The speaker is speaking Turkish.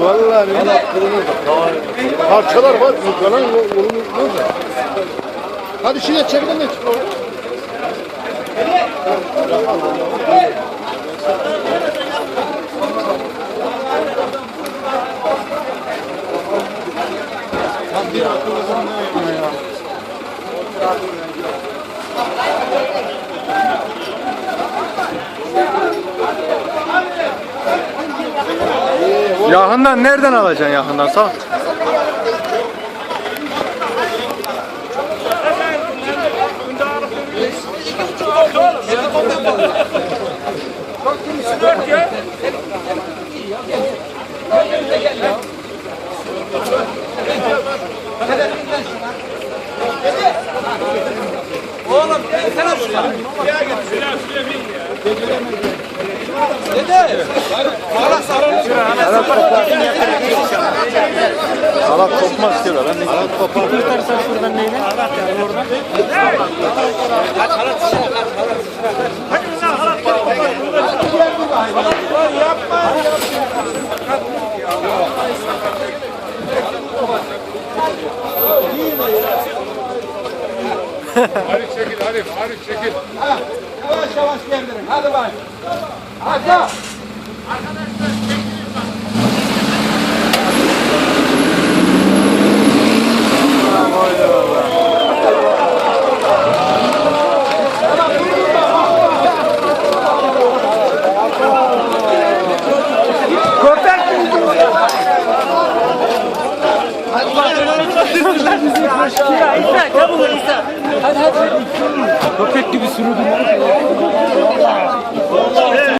Vallahi parçalar var. Falan yolunu burada. Hadi şuraya çekelim de. Yakından nereden alacaksın yakından sağ? Salak kopmaz diyorlar. Ben de Salak kopar. Kurtarsan şuradan neyle? Oradan. Arif çekil Arif. Arif çekil. Yavaş yavaş geldirin. Hadi bay. Hadi. İsa, İsa, çabuk İsa. Hadi hadi. Roket gibi sürüdün.